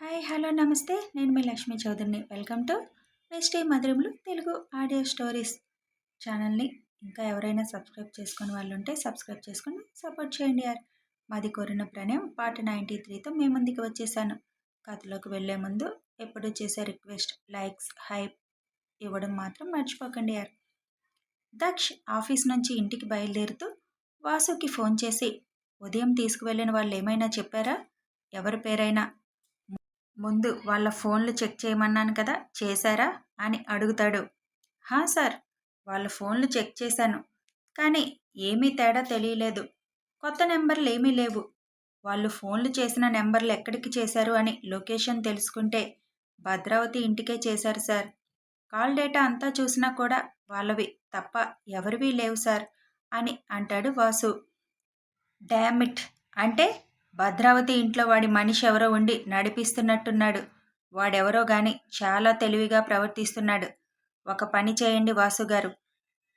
Hi hello నమస్తే. నేను మీ లక్ష్మీ చౌదరిని. వెల్కమ్ టు వెస్టే మధురములు తెలుగు ఆడియో స్టోరీస్ ఛానల్ని. ఇంకా ఎవరైనా సబ్స్క్రైబ్ చేసుకుని వాళ్ళు ఉంటే సబ్స్క్రైబ్ చేసుకుని సపోర్ట్ చేయండి యార్. మాది కోరిన ప్రణయం పార్ట్ నైంటీ త్రీతో మీ ముందుకి వచ్చేసాను. కథలోకి వెళ్ళే ముందు ఎప్పుడు చేసే రిక్వెస్ట్ లైక్స్ హైప్ ఇవ్వడం మాత్రం మర్చిపోకండి యార్. దక్ష్ ఆఫీస్ నుంచి ఇంటికి బయలుదేరుతూ వాసుకి ఫోన్ చేసి ఉదయం తీసుకువెళ్ళిన వాళ్ళు ఏమైనా చెప్పారా? ఎవరి పేరైనా? ముందు వాళ్ళ ఫోన్లు చెక్ చేయమన్నాను కదా చేశారా? అని అడుగుతాడు. హా సార్ వాళ్ళ ఫోన్లు చెక్ చేశాను కానీ ఏమీ తేడా తెలియలేదు. కొత్త నెంబర్లు ఏమీ లేవు. వాళ్ళు ఫోన్లు చేసిన నెంబర్లు ఎక్కడికి చేశారు అని లొకేషన్ తెలుసుకుంటే భద్రావతి ఇంటికే చేశారు సార్. కాల్ డేటా అంతా చూసినా కూడా వాళ్ళవి తప్ప ఎవరివి లేవు సార్ అని అంటాడు వాసు. డామిట్ అంటే భద్రావతి ఇంట్లో వాడి మనిషి ఎవరో ఉండి నడిపిస్తున్నట్టున్నాడు. వాడెవరో గాని చాలా తెలివిగా ప్రవర్తిస్తున్నాడు. ఒక పని చేయండి వాసుగారు.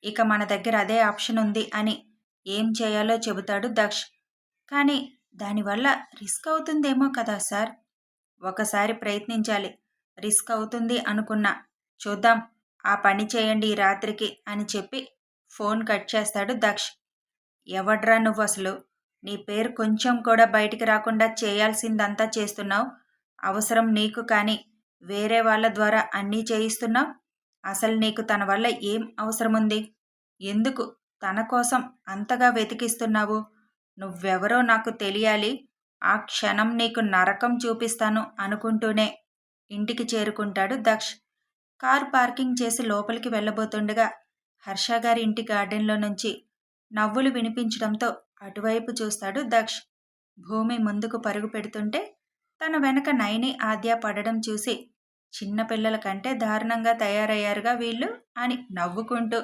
ఇక మన దగ్గర అదే ఆప్షన్ ఉంది అని ఏం చేయాలో చెబుతాడు దక్ష్. కానీ దానివల్ల రిస్క్ అవుతుందేమో కదా సార్. ఒకసారి ప్రయత్నించాలి. రిస్క్ అవుతుంది అనుకున్నా. చూద్దాం. ఆ పని చేయండి ఈ రాత్రికి అని చెప్పి ఫోన్ కట్ చేస్తాడు దక్ష్. ఎవడ్రా నువ్వు అసలు నీ పేరు కొంచెం కూడా బయటికి రాకుండా చేయాల్సిందంతా చేస్తున్నావు. అవసరం నీకు కానీ వేరే వాళ్ళ ద్వారా అన్నీ చేయిస్తున్నావు? అసలు నీకు తన వల్ల ఏం అవసరం ఉంది ఎందుకు తన కోసం అంతగా వెతికిస్తున్నావు? నువ్వెవరో నాకు తెలియాలి. ఆ క్షణం నీకు నరకం చూపిస్తాను అనుకుంటూనే ఇంటికి చేరుకుంటాడు దక్ష్. కార్ పార్కింగ్ చేసి లోపలికి వెళ్ళబోతుండగా హర్ష గారి ఇంటి గార్డెన్లో నుంచి నవ్వులు వినిపించడంతో అటువైపు చూస్తాడు దక్ష్. భూమి ముందుకు పరుగు పెడుతుంటే తన వెనక నైని ఆద్య పడడం చూసి చిన్నపిల్లల కంటే దారుణంగా తయారయ్యారుగా వీళ్ళు అని నవ్వుకుంటూ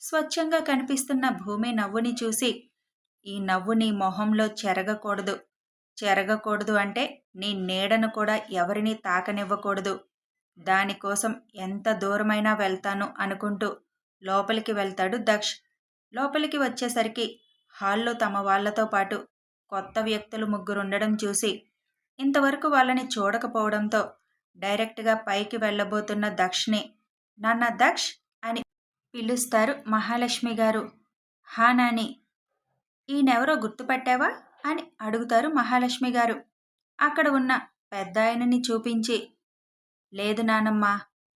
స్వచ్ఛంగా కనిపిస్తున్న భూమి నవ్వుని చూసి ఈ నవ్వు నీ మొహంలో చెరగకూడదు. చెరగకూడదు అంటే నీ నీడను కూడా ఎవరిని తాకనివ్వకూడదు. దానికోసం ఎంత దూరమైనా వెళ్తాను అనుకుంటూ లోపలికి వెళ్తాడు దక్ష్. లోపలికి వచ్చేసరికి హాల్లో తమ వాళ్ళతో పాటు కొత్త వ్యక్తులు ముగ్గురు ఉండడం చూసి ఇంతవరకు వాళ్ళని చూడకపోవడంతో డైరెక్ట్గా పైకి వెళ్ళబోతున్న దక్షిణి నాన్న దక్ష్ అని పిలుస్తారు మహాలక్ష్మి గారు. హా నాని ఈయనెవరో గుర్తుపట్టావా? అని అడుగుతారు మహాలక్ష్మి గారు. అక్కడ ఉన్న పెద్ద ఆయనని చూపించి లేదు నానమ్మ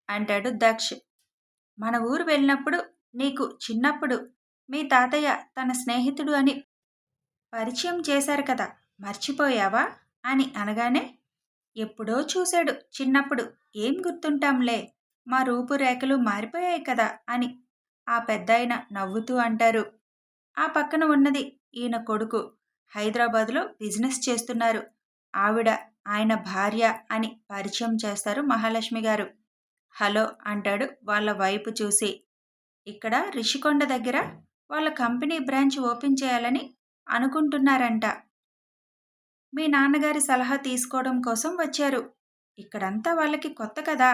అంటాడు దక్ష్. మన ఊరు వెళ్ళినప్పుడు నీకు చిన్నప్పుడు మీ తాతయ్య తన స్నేహితుడు అని పరిచయం చేశారు కదా మర్చిపోయావా? అని అనగానే ఎప్పుడో చూశాడు చిన్నప్పుడు ఏం గుర్తుంటాంలే మా రూపురేఖలు మారిపోయాయి కదా అని ఆ పెద్దాయన నవ్వుతూ అంటారు. ఆ పక్కన ఉన్నది ఈయన కొడుకు హైదరాబాదులో బిజినెస్ చేస్తున్నారు. ఆవిడ ఆయన భార్య అని పరిచయం చేస్తారు మహాలక్ష్మి గారు. హలో అంటాడు వాళ్ళ వైపు చూసి. ఇక్కడ రిషికొండ దగ్గర వాళ్ళ కంపెనీ బ్రాంచ్ ఓపెన్ చేయాలని అనుకుంటున్నారంట. మీ నాన్నగారి సలహా తీసుకోవడం కోసం వచ్చారు. ఇక్కడంతా వాళ్ళకి కొత్త కదా.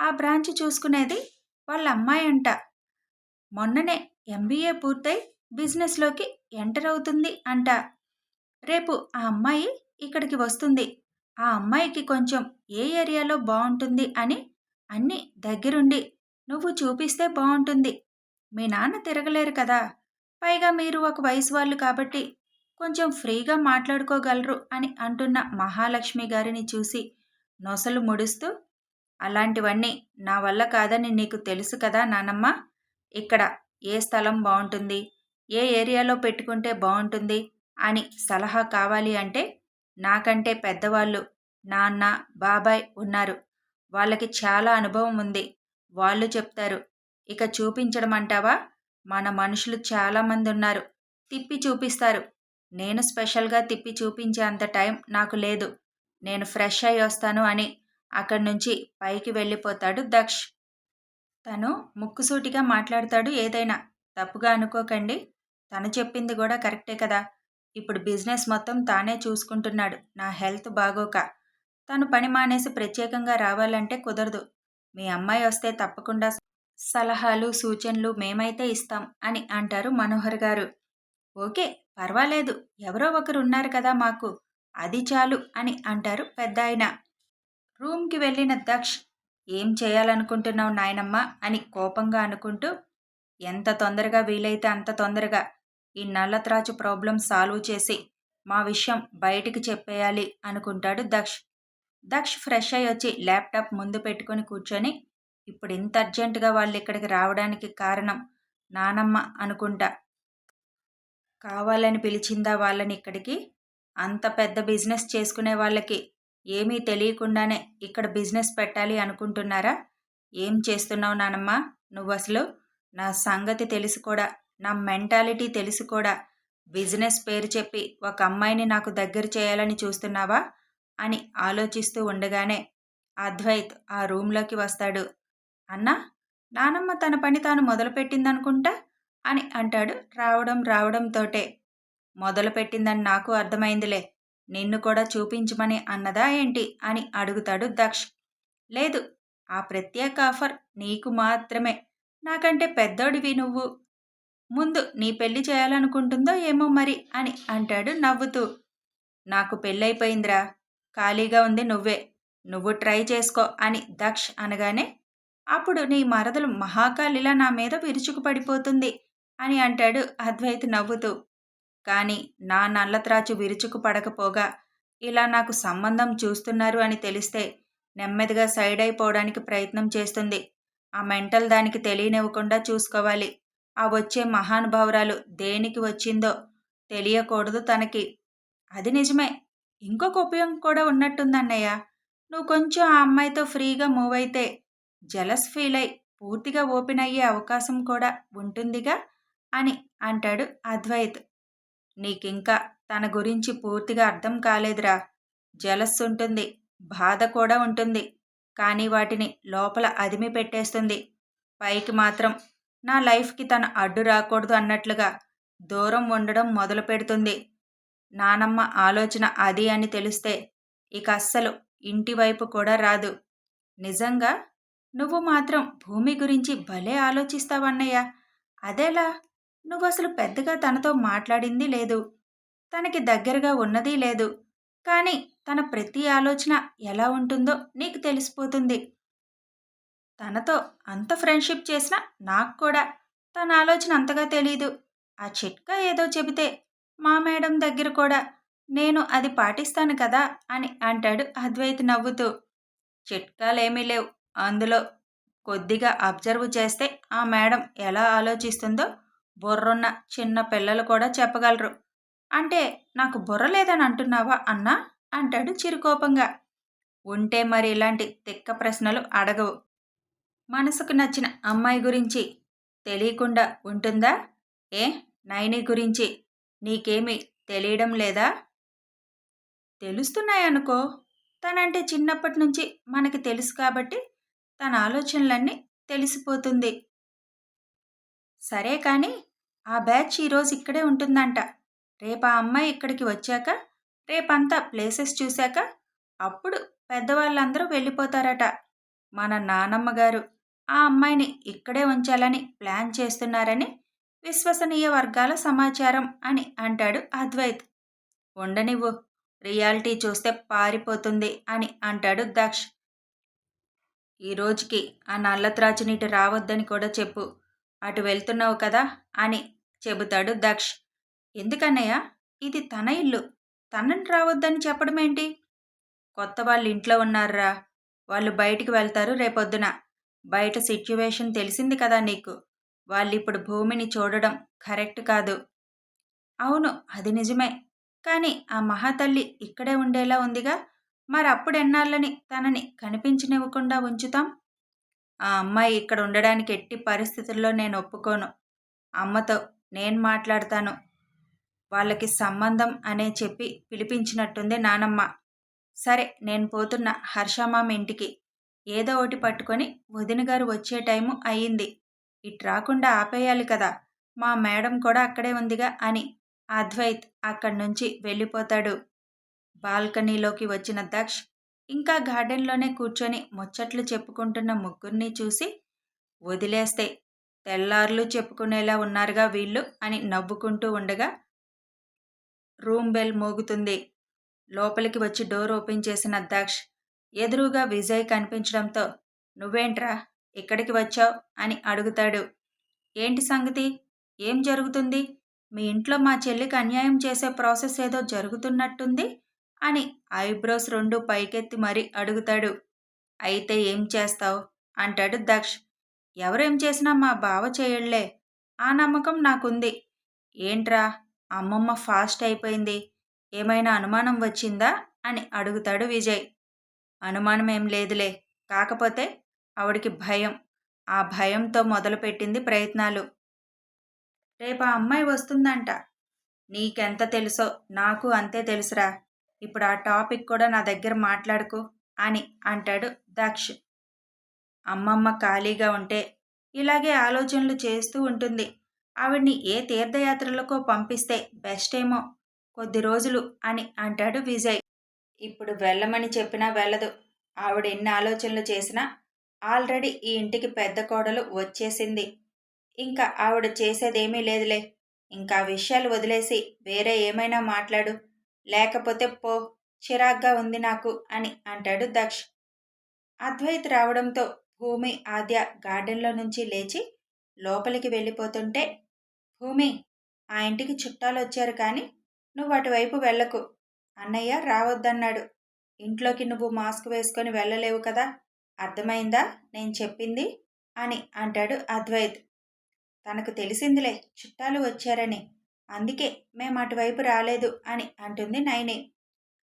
ఆ బ్రాంచ్ చూసుకునేది వాళ్ళ అమ్మాయి అంట. మొన్ననే ఎంబీఏ పూర్తయి బిజినెస్లోకి ఎంటర్ అవుతుంది అంట. రేపు ఆ అమ్మాయి ఇక్కడికి వస్తుంది. ఆ అమ్మాయికి కొంచెం ఏ ఏరియాలో బాగుంటుంది అని అన్నీ దగ్గరుండి నువ్వు చూపిస్తే బాగుంటుంది. మీ నాన్న తిరగలేరు కదా. పైగా మీరు ఒక వయసు వాళ్ళు కాబట్టి కొంచెం ఫ్రీగా మాట్లాడుకోగలరు అని అంటున్న మహాలక్ష్మి గారిని చూసి నొసలు ముడుస్తూ అలాంటివన్నీ నా వల్ల కాదని నీకు తెలుసు కదా నానమ్మ. ఇక్కడ ఏ స్థలం బాగుంటుంది ఏ ఏరియాలో పెట్టుకుంటే బాగుంటుంది అని సలహా కావాలి అంటే నాకంటే పెద్దవాళ్ళు నాన్న బాబాయ్ ఉన్నారు. వాళ్ళకి చాలా అనుభవం ఉంది. వాళ్ళు చెప్తారు ఇక చూపించడం అంటావా మన మనుషులు చాలామంది ఉన్నారు తిప్పి చూపిస్తారు. నేను స్పెషల్గా తిప్పి చూపించే అంత టైం నాకు లేదు. నేను ఫ్రెష్ అయి వస్తాను అని అక్కడి నుంచి పైకి వెళ్ళిపోతాడు దక్ష్. తను ముక్కుసూటిగా మాట్లాడతాడు ఏదైనా. తప్పుగా అనుకోకండి. తను చెప్పింది కూడా కరెక్టే కదా. ఇప్పుడు బిజినెస్ మొత్తం తానే చూసుకుంటున్నాడు. నా హెల్త్ బాగోక. తను పని మానేసి ప్రత్యేకంగా రావాలంటే కుదరదు. మీ అమ్మాయి వస్తే తప్పకుండా సలహాలు సూచనలు మేమైతే ఇస్తాం అని అంటారు మనోహర్ గారు. ఓకే పర్వాలేదు. ఎవరో ఒకరు ఉన్నారు కదా మాకు. అది చాలు అని అంటారు పెద్ద ఆయన రూమ్కి వెళ్ళిన దక్ష్ ఏం చేయాలనుకుంటున్నావు నాయనమ్మ? అని కోపంగా అనుకుంటూ ఎంత తొందరగా వీలైతే అంత తొందరగా. ఈ నల్లత్రాచు ప్రాబ్లం సాల్వ్ చేసి మా విషయం బయటికి చెప్పేయాలి అనుకుంటాడు దక్ష్. దక్ష్ ఫ్రెష్ అయ్యి వచ్చి ల్యాప్టాప్ ముందు పెట్టుకొని కూర్చొని ఇప్పుడు ఇంత అర్జెంటుగా వాళ్ళు ఇక్కడికి రావడానికి కారణం నానమ్మ అనుకుంటా. కావాలని పిలిచిందా వాళ్ళని ఇక్కడికి? అంత పెద్ద బిజినెస్ చేసుకునే వాళ్ళకి ఏమీ తెలియకుండానే ఇక్కడ బిజినెస్ పెట్టాలి అనుకుంటున్నారా? ఏం చేస్తున్నావు నానమ్మ? నువ్వు అసలు నా సంగతి తెలిసి కూడా నా మెంటాలిటీ తెలిసి కూడా. బిజినెస్ పేరు చెప్పి ఒక అమ్మాయిని నాకు దగ్గర చేయాలని చూస్తున్నావా? అని ఆలోచిస్తూ ఉండగానే అద్వైత్ ఆ రూమ్లోకి వస్తాడు. అన్నా నానమ్మ తన పని తాను మొదలుపెట్టిందనుకుంటా? అని అంటాడు రావడం రావడంతోటే. మొదలుపెట్టిందని నాకు అర్థమైందిలే. నిన్ను కూడా చూపించమని అన్నదా ఏంటి? అని అడుగుతాడు దక్ష్. లేదు ఆ ప్రత్యేక ఆఫర్ నీకు మాత్రమే. నాకంటే పెద్దోడివి నువ్వు. ముందు నీ పెళ్ళి చేయాలనుకుంటుందో ఏమో మరి అని అంటాడు నవ్వుతూ. నాకు పెళ్ళైపోయిందిరా. ఖాళీగా ఉంది నువ్వే. నువ్వు ట్రై చేసుకో అని దక్ష్ అనగానే అప్పుడు నీ మరదలు మహాకాళిలా నా మీద విరుచుకుపడిపోతుంది అని అంటాడు అద్వైత్ నవ్వుతూ. కానీ నా నల్లత్రాచు విరుచుకు పడకపోగా ఇలా నాకు సంబంధం చూస్తున్నారు అని తెలిస్తే నెమ్మదిగా సైడ్ అయిపోవడానికి ప్రయత్నం చేస్తుంది. ఆ మెంటల్ దానికి తెలియనివ్వకుండా చూసుకోవాలి. ఆ వచ్చే మహానుభావురాలు దేనికి వచ్చిందో తెలియకూడదు తనకి. అది నిజమే. ఇంకొక ఉపయోగం కూడా ఉన్నట్టుందన్నయ్య. నువ్వు కొంచెం ఆ అమ్మాయితో ఫ్రీగా మూవ్ అయితే జలస్ ఫీల్ అయి పూర్తిగా ఓపెన్ అయ్యే అవకాశం కూడా ఉంటుందిగా అని అంటాడు అద్వైత్. నీకింకా తన గురించి పూర్తిగా అర్థం కాలేదురా. జలస్ ఉంటుంది బాధ కూడా ఉంటుంది కానీ వాటిని లోపల అదిమి పెట్టేస్తుంది. పైకి మాత్రం నా లైఫ్కి తన అడ్డు రాకూడదు అన్నట్లుగా దూరం ఉండడం మొదలు పెడుతుంది. నానమ్మ ఆలోచన అది అని తెలిస్తే ఇక అస్సలు ఇంటి వైపు కూడా రాదు. నిజంగా నువ్వు మాత్రం భూమి గురించి భలే ఆలోచిస్తావన్నయ్య అదేలా? నువ్వు అసలు పెద్దగా తనతో మాట్లాడింది లేదు. తనకి దగ్గరగా ఉన్నది లేదు. కానీ తన ప్రతి ఆలోచన ఎలా ఉంటుందో నీకు తెలిసిపోతుంది. తనతో అంత ఫ్రెండ్షిప్ చేసినా నాకు కూడా తన ఆలోచన అంతగా తెలీదు. ఆ చిట్కా ఏదో చెబితే మా మేడం దగ్గర కూడా నేను అది పాటిస్తాను కదా అని అంటాడు అద్వైత్ నవ్వుతూ. చిట్కాలేమీ లేవు. అందులో కొద్దిగా అబ్జర్వ్ చేస్తే ఆ మేడం ఎలా ఆలోచిస్తుందో బుర్రున్న చిన్న పిల్లలు కూడా చెప్పగలరు. అంటే నాకు బుర్ర లేదని అంటున్నావా అన్నా? అంటాడు చిరుకోపంగా. ఉంటే మరి ఇలాంటి తిక్క ప్రశ్నలు అడగవు. మనసుకు నచ్చిన అమ్మాయి గురించి తెలియకుండా ఉంటుందా? ఏ? నైని గురించి నీకేమీ తెలియడం లేదా? తెలుస్తున్నాయనుకో. తనంటే చిన్నప్పటి నుంచి మనకి తెలుసు కాబట్టి తన ఆలోచనలన్నీ తెలిసిపోతుంది. సరే కానీ ఆ బ్యాచ్ ఈరోజు ఇక్కడే ఉంటుందంట. రేపు ఆ అమ్మాయి ఇక్కడికి వచ్చాక రేపంతా ప్లేసెస్ చూశాక అప్పుడు పెద్దవాళ్ళందరూ వెళ్ళిపోతారట. మన నానమ్మ గారు ఆ అమ్మాయిని ఇక్కడే ఉంచాలని ప్లాన్ చేస్తున్నారని విశ్వసనీయ వర్గాల సమాచారం అని అంటాడు అద్వైత్. ఉండనివ్వు రియాలిటీ చూస్తే పారిపోతుంది అని అంటాడు దక్ష్. ఈ రోజుకి ఆ నల్ల నీటి రావద్దని కూడా చెప్పు. అటు వెళ్తున్నావు కదా అని చెబుతాడు దక్ష్. ఎందుకన్నయ్య? ఇది తన ఇల్లు. తనని రావద్దని చెప్పడం ఏంటి కొత్త వాళ్ళు ఇంట్లో ఉన్నారా వాళ్ళు బయటికి వెళ్తారు రేపొద్దున. బయట సిచ్యువేషన్ తెలిసింది కదా నీకు. వాళ్ళు ఇప్పుడు భూమిని చూడడం కరెక్ట్ కాదు. అవును అది నిజమే. కానీ ఆ మహాతల్లి ఇక్కడే ఉండేలా ఉందిగా? మరి అప్పుడు ఎన్నాళ్ళని తనని కనిపించనివ్వకుండా ఉంచుతాం? ఆ అమ్మాయి ఇక్కడ ఉండడానికి ఎట్టి పరిస్థితుల్లో నేను ఒప్పుకోను. అమ్మతో నేను మాట్లాడతాను. వాళ్ళకి సంబంధం అనే చెప్పి పిలిపించినట్టుంది నానమ్మ. సరే నేను పోతున్న హర్షమామ ఇంటికి ఏదో ఒకటి పట్టుకొని వదిన గారు వచ్చే టైము అయ్యింది. ఇటు రాకుండా ఆపేయాలి కదా మా మేడం కూడా అక్కడే ఉందిగా అని అద్వైత్ అక్కడి నుంచి వెళ్ళిపోతాడు. బాల్కనీలోకి వచ్చిన దక్ష్ ఇంకా గార్డెన్లోనే కూర్చొని ముచ్చట్లు చెప్పుకుంటున్న ముగ్గురిని చూసి వదిలేస్తే తెల్లార్లు చెప్పుకునేలా ఉన్నారుగా వీళ్ళు? అని నవ్వుకుంటూ ఉండగా రూమ్ బెల్ మోగుతుంది. లోపలికి వచ్చి డోర్ ఓపెన్ చేసిన దక్ష్ ఎదురుగా విజయ్ కనిపించడంతో నువ్వేంట్రా ఇక్కడికి వచ్చావు? అని అడుగుతాడు. ఏంటి సంగతి? ఏం జరుగుతుంది? మీ ఇంట్లో మా చెల్లికి అన్యాయం చేసే ప్రాసెస్ ఏదో జరుగుతున్నట్టుంది? అని ఐబ్రోస్ రెండు పైకెత్తి మరీ అడుగుతాడు. అయితే ఏం చేస్తావు? అంటాడు దక్ష్. ఎవరేం చేసినా మా బావ చేయళ్ళే. ఆ నమ్మకం నాకుంది. ఏంట్రా అమ్మమ్మ ఫాస్ట్ అయిపోయింది. ఏమైనా అనుమానం వచ్చిందా? అని అడుగుతాడు విజయ్. అనుమానం ఏం లేదులే. కాకపోతే ఆవిడికి భయం. ఆ భయంతో మొదలుపెట్టింది ప్రయత్నాలు. రేపు ఆ అమ్మాయి వస్తుందంట. నీకెంత తెలుసో నాకు అంతే తెలుసురా. ఇప్పుడు ఆ టాపిక్ కూడా నా దగ్గర మాట్లాడుకో అని అంటాడు దక్ష్. అమ్మమ్మ ఖాళీగా ఉంటే ఇలాగే ఆలోచనలు చేస్తూ ఉంటుంది. ఆవిడ్ని ఏ తీర్థయాత్రలకో పంపిస్తే బెస్ట్ ఏమో కొద్ది రోజులు అని అంటాడు విజయ్. ఇప్పుడు వెళ్ళమని చెప్పినా వెళ్ళదు. ఆవిడ ఎన్ని ఆలోచనలు చేసినా ఆల్రెడీ ఈ ఇంటికి పెద్ద కోడలు వచ్చేసింది. ఇంకా ఆవిడ చేసేదేమీ లేదులే. ఇంకా విషయాలు వదిలేసి వేరే ఏమైనా మాట్లాడు. లేకపోతే పో చిరాగ్గా ఉంది నాకు అని అంటాడు దక్ష్. అద్వైత్ రావడంతో భూమి ఆద్య గార్డెన్లో నుంచి లేచి లోపలికి వెళ్ళిపోతుంటే భూమి ఆ ఇంటికి చుట్టాలు వచ్చారు కానీ నువ్వు అటువైపు వెళ్ళకు. అన్నయ్య రావద్దన్నాడు. ఇంట్లోకి నువ్వు మాస్క్ వేసుకొని వెళ్ళలేవు కదా అర్థమైందా? నేను చెప్పింది? అని అంటాడు అద్వైత్. తనకు తెలిసిందిలే చుట్టాలు వచ్చారని. అందుకే మేము అటువైపు రాలేదు అని అంటుంది నైని.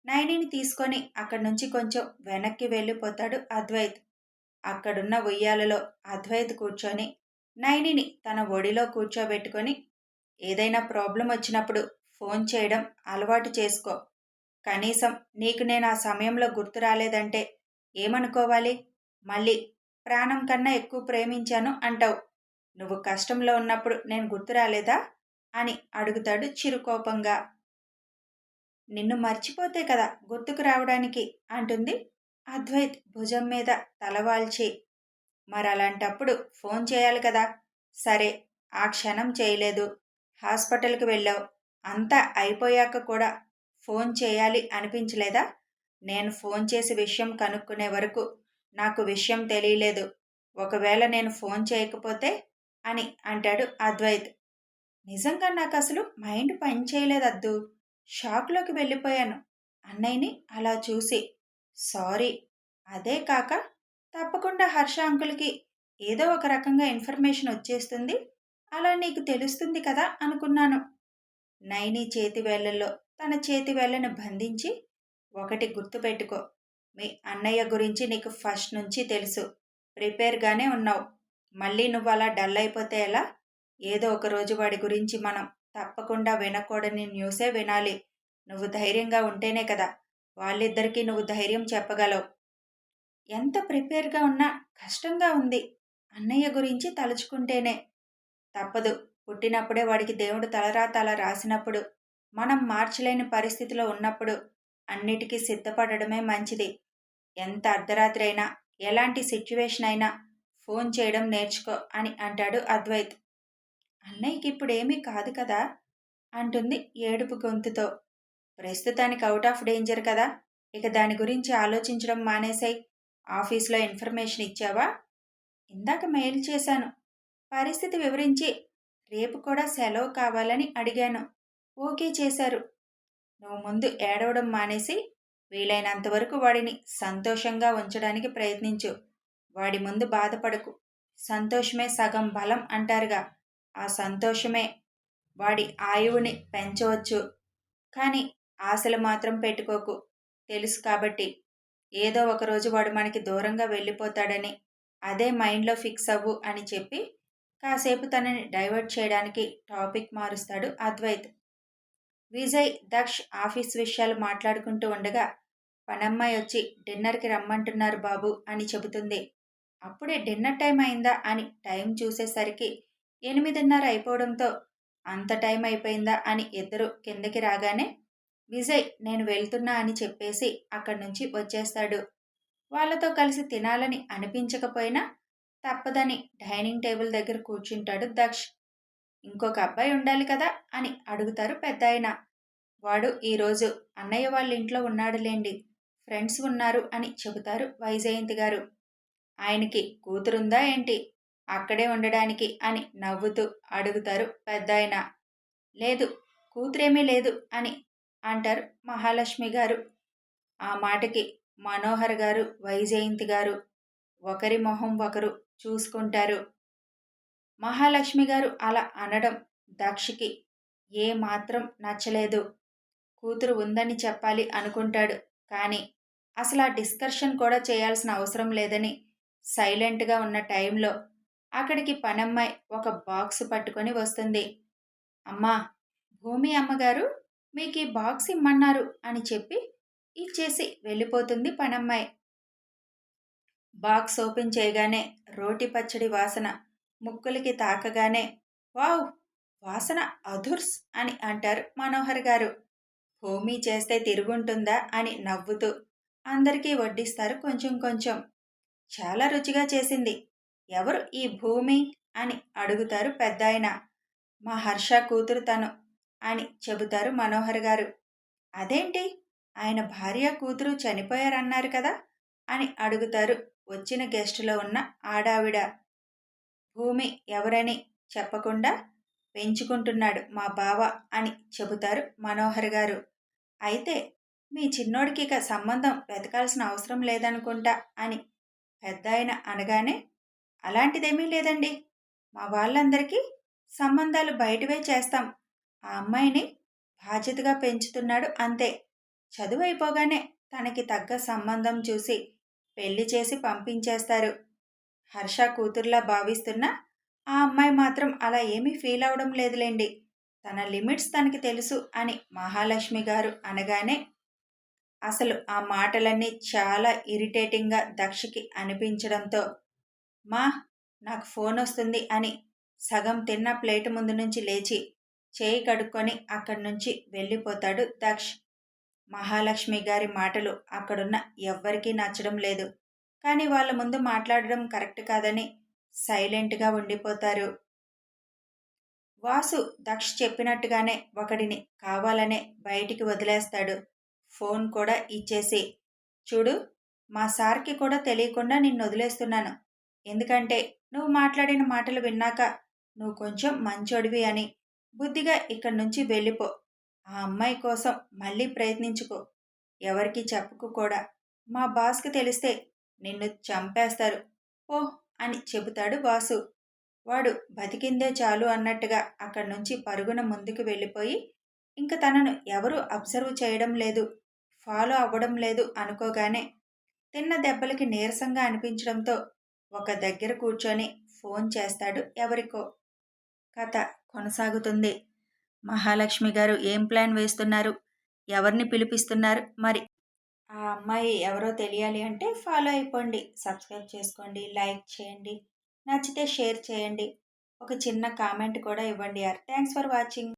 నైనిని తీసుకొని అక్కడి నుంచి కొంచెం వెనక్కి వెళ్ళిపోతాడు అద్వైత్. అక్కడున్న ఉయ్యాలలో అద్వైత్ కూర్చొని నైనిని తన ఒడిలో కూర్చోబెట్టుకొని ఏదైనా ప్రాబ్లం వచ్చినప్పుడు ఫోన్ చేయడం అలవాటు చేసుకో. కనీసం నీకు నేను ఆ సమయంలో గుర్తు రాలేదంటే ఏమనుకోవాలి? మళ్ళీ ప్రాణం కన్నా ఎక్కువ ప్రేమించాను అంటావు. నువ్వు కష్టంలో ఉన్నప్పుడు నేను గుర్తు రాలేదా? అని అడుగుతాడు చిరుకోపంగా. నిన్ను మర్చిపోతే కదా గుర్తుకు రావడానికి అంటుంది అద్వైత్ భుజం మీద తలవాల్చి మరి అలాంటప్పుడు ఫోన్ చేయాలి కదా. సరే ఆ క్షణం చేయలేదు. హాస్పిటల్కి వెళ్ళావు. అంతా అయిపోయాక కూడా ఫోన్ చేయాలి అనిపించలేదా? నేను ఫోన్ చేసి విషయం కనుక్కునే వరకు నాకు విషయం తెలియలేదు. ఒకవేళ నేను ఫోన్ చేయకపోతే అని అంటాడు అద్వైత్. నిజంగా నాకు అసలు మైండ్ పని చేయలేదద్దు. షాక్లోకి వెళ్ళిపోయాను. అన్నయ్యని అలా చూసి సారీ అదే కాక తప్పకుండా హర్ష అంకుల్కి ఏదో ఒక రకంగా ఇన్ఫర్మేషన్ వచ్చేస్తుంది. అలా నీకు తెలుస్తుంది కదా అనుకున్నాను. నైని చేతి వేళ్ళలో తన చేతి వేళ్ళను బంధించి ఒకటి గుర్తుపెట్టుకో మీ అన్నయ్య గురించి నీకు ఫస్ట్ నుంచి తెలుసు. ప్రిపేర్గానే ఉన్నావు. మళ్ళీ నువ్వు అలా డల్ అయిపోతే ఎలా? ఏదో ఒక రోజు వాడి గురించి మనం తప్పకుండా వినకూడని న్యూసే వినాలి. నువ్వు ధైర్యంగా ఉంటేనే కదా వాళ్ళిద్దరికీ నువ్వు ధైర్యం చెప్పగలవు. ఎంత ప్రిపేర్గా ఉన్నా కష్టంగా ఉంది అన్నయ్య గురించి తలుచుకుంటేనే. తప్పదు. పుట్టినప్పుడే వాడికి దేవుడు తలరాతల రాసినప్పుడు మనం మార్చలేని పరిస్థితిలో ఉన్నప్పుడు అన్నిటికీ సిద్ధపడడమే మంచిది. ఎంత అర్ధరాత్రి అయినా ఎలాంటి సిచ్యువేషన్ అయినా ఫోన్ చేయడం నేర్చుకో అని అంటాడు అద్వైత్. అన్నయ్యకి ఇప్పుడేమీ కాదు కదా అంటుంది ఏడుపు గొంతుతో. ప్రస్తుతానికి అవుట్ ఆఫ్ డేంజర్ కదా. ఇక దాని గురించి ఆలోచించడం మానేసాయి. ఆఫీస్లో ఇన్ఫర్మేషన్ ఇచ్చావా? ఇందాక మెయిల్ చేశాను. పరిస్థితి వివరించి రేపు కూడా సెలవు కావాలని అడిగాను. ఓకే చేశారు. నువ్వు ముందు ఏడవడం మానేసి వీలైనంత వరకు వాడిని సంతోషంగా ఉంచడానికి ప్రయత్నించు. వాడి ముందు బాధపడకు. సంతోషమే సగం బలం అంటారుగా. ఆ సంతోషమే. వాడి ఆయువుని పెంచవచ్చు. కానీ ఆశలు మాత్రం పెట్టుకోకు. తెలుసు కాబట్టి ఏదో ఒకరోజు వాడు మనకి దూరంగా వెళ్ళిపోతాడని అదే మైండ్లో ఫిక్స్ అవ్వు అని చెప్పి కాసేపు తనని డైవర్ట్ చేయడానికి టాపిక్ మారుస్తాడు అద్వైత్. విజయ్ దక్ష్ ఆఫీస్ విషయాలు మాట్లాడుకుంటూ ఉండగా పనమ్మాయి వచ్చి డిన్నర్కి రమ్మంటున్నారు బాబు అని చెబుతుంది. అప్పుడే డిన్నర్ టైం అయిందా అని టైం చూసేసరికి ఎనిమిదిన్నర అయిపోవడంతో అంత టైం అయిపోయిందా అని ఇద్దరు కిందకి రాగానే విజయ్ నేను వెళ్తున్నా అని చెప్పేసి అక్కడి నుంచి వచ్చేస్తాడు. వాళ్ళతో కలిసి తినాలని అనిపించకపోయినా తప్పదని డైనింగ్ టేబుల్ దగ్గర కూర్చుంటాడు దక్ష్. ఇంకొక అబ్బాయి ఉండాలి కదా అని అడుగుతారు పెద్ద వాడు ఈరోజు అన్నయ్య వాళ్ళ ఇంట్లో ఉన్నాడులేండి ఫ్రెండ్స్ ఉన్నారు అని చెబుతారు వైజయంతి గారు. ఆయనకి కూతురుందా ఏంటి? అక్కడే ఉండడానికి అని నవ్వుతూ అడుగుతారు పెద్దాయన. లేదు కూతురేమీ లేదు అని అంటారు మహాలక్ష్మి గారు. ఆ మాటకి మనోహర్ గారు వైజయంతి గారు ఒకరి మొహం ఒకరు చూసుకుంటారు. మహాలక్ష్మి గారు అలా అనడం దక్షికి ఏ మాత్రం నచ్చలేదు. కూతురు ఉందని చెప్పాలి అనుకుంటాడు కానీ అసలు ఆ డిస్కషన్ కూడా చేయాల్సిన అవసరం లేదని సైలెంట్గా ఉన్న టైంలో అక్కడికి పనమ్మాయి ఒక బాక్స్ పట్టుకొని వస్తుంది. అమ్మా భూమి అమ్మగారు మీకు ఈ బాక్స్ ఇమ్మన్నారు అని చెప్పి ఇచ్చేసి వెళ్ళిపోతుంది పనమ్మాయి. బాక్స్ ఓపెన్ చేయగానే రోటి పచ్చడి వాసన ముక్కులకి తాకగానే వావ్ వాసన అధుర్స్ అని అంటారు మనోహర్ గారు. భూమి చేస్తే తిరుగుంటుందా అని నవ్వుతూ అందరికీ వడ్డిస్తారు కొంచెం కొంచెం. చాలా రుచిగా చేసింది. ఎవరు ఈ భూమి అని అడుగుతారు పెద్దాయన. మా హర్ష కూతురు తను అని చెబుతారు మనోహర్ గారు. అదేంటి? ఆయన భార్య కూతురు చనిపోయారన్నారు కదా అని అడుగుతారు వచ్చిన గెస్టులో ఉన్న ఆడావిడ. భూమి ఎవరని చెప్పకుండా పెంచుకుంటున్నాడు మా బావ అని చెబుతారు మనోహర్ గారు. అయితే మీ చిన్నోడికి ఇక సంబంధం వెతకాల్సిన అవసరం లేదనుకుంటా అని పెద్ద ఆయన అనగానే అలాంటిదేమీ లేదండి. మా వాళ్ళందరికీ సంబంధాలు బయటవే చేస్తాం. ఆ అమ్మాయిని బాధ్యతగా పెంచుతున్నాడు అంతే. చదువు అయిపోగానే తనకి తగ్గ సంబంధం చూసి పెళ్ళి చేసి పంపించేస్తారు. హర్ష కూతుర్లా భావిస్తున్న ఆ అమ్మాయి మాత్రం అలా ఏమీ ఫీల్ అవడం లేదులేండి. తన లిమిట్స్ తనకి తెలుసు అని మహాలక్ష్మి గారు అనగానే అసలు ఆ మాటలన్నీ చాలా ఇరిటేటింగ్గా దక్షకి అనిపించడంతో మా నాకు ఫోన్ వస్తుంది అని సగం తిన్న ప్లేట్ ముందు నుంచి లేచి చేయి కడుక్కొని అక్కడి నుంచి వెళ్ళిపోతాడు దక్ష్. మహాలక్ష్మి గారి మాటలు అక్కడున్న ఎవ్వరికీ నచ్చడం లేదు. కానీ వాళ్ళ ముందు మాట్లాడడం కరెక్ట్ కాదని సైలెంట్గా ఉండిపోతారు. వాసు దక్ష్ చెప్పినట్టుగానే ఒకడిని కావాలనే బయటికి వదిలేస్తాడు. ఫోన్ కూడా ఇచ్చేసి చూడు మా సార్కి కూడా తెలియకుండా నిన్ను వదిలేస్తున్నాను ఎందుకంటే నువ్వు మాట్లాడిన మాటలు విన్నాక నువ్వు కొంచెం మంచోడివి అని. బుద్ధిగా ఇక్కడి నుంచి వెళ్ళిపో. ఆ అమ్మాయి కోసం మళ్ళీ ప్రయత్నించుకో. ఎవరికి చెప్పుకు కూడా. మా బాస్కి తెలిస్తే నిన్ను చంపేస్తారు. ఓ అని చెబుతాడు బాసు. వాడు బతికిందే చాలు అన్నట్టుగా అక్కడి నుంచి పరుగున ముందుకు వెళ్ళిపోయి ఇంక తనను ఎవరు అబ్జర్వ్ చేయడం లేదు. ఫాలో అవ్వడం లేదు అనుకోగానే తిన్న దెబ్బలకి నీరసంగా అనిపించడంతో ఒక దగ్గర కూర్చొని ఫోన్ చేస్తాడు. ఎవరికో కథ కొనసాగుతుంది. మహాలక్ష్మి గారు ఏం ప్లాన్ వేస్తున్నారు? ఎవరిని పిలిపిస్తున్నారు? మరి ఆ అమ్మాయి ఎవరో తెలియాలి అంటే ఫాలో అయిపోండి. సబ్స్క్రైబ్ చేసుకోండి లైక్ చేయండి నచ్చితే షేర్ చేయండి. ఒక చిన్న కామెంట్ కూడా ఇవ్వండి యార్. Thanks for watching.